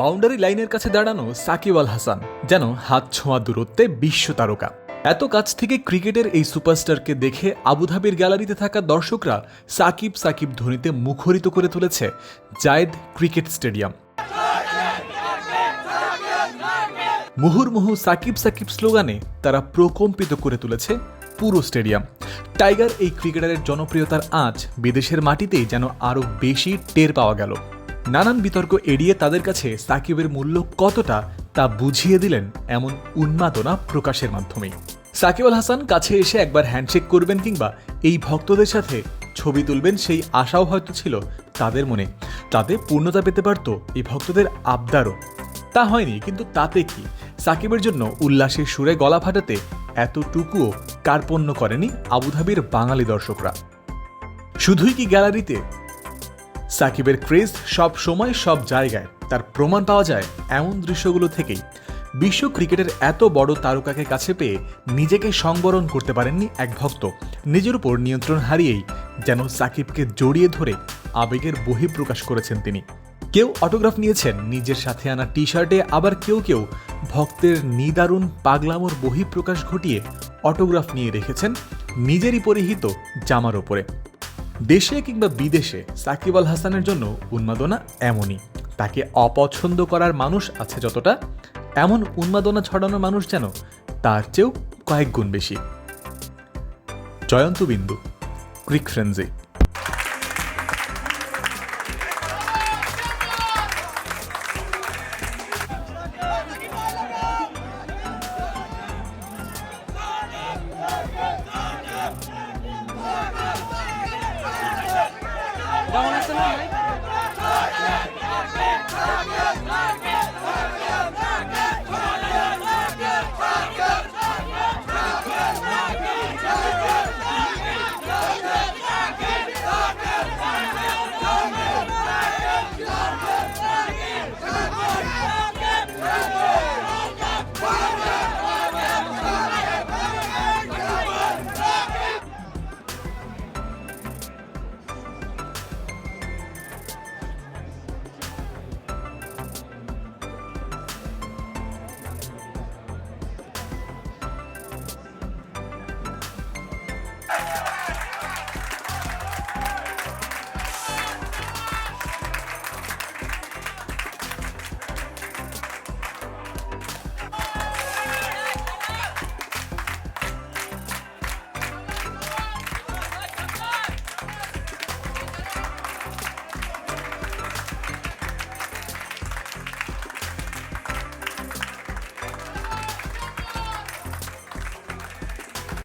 Boundary লাইনের কাছে দাঁড়ানো সাকিব আল হাসান, যেন হাত ছোঁয়া দূরত্বে বিশ্ব তারকা। এত কাছ থেকে ক্রিকেটের এই সুপারস্টারকে দেখে আবুধাবির গ্যালারিতে থাকা দর্শকরা সাকিব সাকিব ধ্বনিতে মুখরিত করে তুলেছে জায়েদ ক্রিকেট স্টেডিয়াম। মুহুর্মুহু সাকিব সাকিব স্লোগানে তারা প্রকম্পিত করে তুলেছে পুরো স্টেডিয়াম। টাইগার এই ক্রিকেটারের জনপ্রিয়তার আঁচ বিদেশের মাটিতেই যেন আরও বেশি টের পাওয়া গেল। নানান বিতর্ক এড়িয়ে তাদের কাছে সাকিবের মূল্য কতটা তা বুঝিয়ে দিলেন এমন উন্মাদনা প্রকাশের মাধ্যমে। সাকিব আল হাসান কাছে এসে একবার হ্যান্ডশেক করবেন কিংবা এই ভক্তদের সাথে ছবি তুলবেন সেই আশাও হয়তো ছিল তাদের মনে। তাতে পূর্ণতা পেতে পারত এই ভক্তদের আবদারও। তা হয়নি, কিন্তু তাতে কি? সাকিবের জন্য উল্লাসের সুরে গলা ফাটাতে এতটুকুও কার্পণ্য করেনি আবুধাবির বাঙালি দর্শকরা। শুধুই কি গ্যালারিতে সাকিবের ক্রেজ সব সময় সব জায়গায়। তার প্রমাণ পাওয়া যায় এমন দৃশ্যগুলো থেকেই। বিশ্ব ক্রিকেটের এত বড় তারকাকে কাছে পেয়ে নিজেকে সংবরণ করতে পারেননি এক ভক্ত। নিজের উপর নিয়ন্ত্রণ হারিয়েই যেন সাকিবকে জড়িয়ে ধরে আবেগের বহিঃপ্রকাশ করেছেন তিনি। কেউ অটোগ্রাফ নিয়েছেন, নিজের সাথে আনা টি শার্টে আবার কেউ কেউ ভক্তের নিদারুণ পাগলামোর বহিঃপ্রকাশ ঘটিয়ে অটোগ্রাফ নিয়ে রেখেছেন নিজেরই পরিহিত জামার ওপরে। দেশে কিংবা বিদেশে সাকিব আল হাসানের জন্য উন্মাদনা এমনই। তাকে অপছন্দ করার মানুষ আছে যতটা, এমন উন্মাদনা ছড়ানোর মানুষ যেন তার চেয়েও কয়েক গুণ বেশি। জয়ন্ত বিন্দু ক্রিক ফ্রেন্সি কেমন আছেন ভাই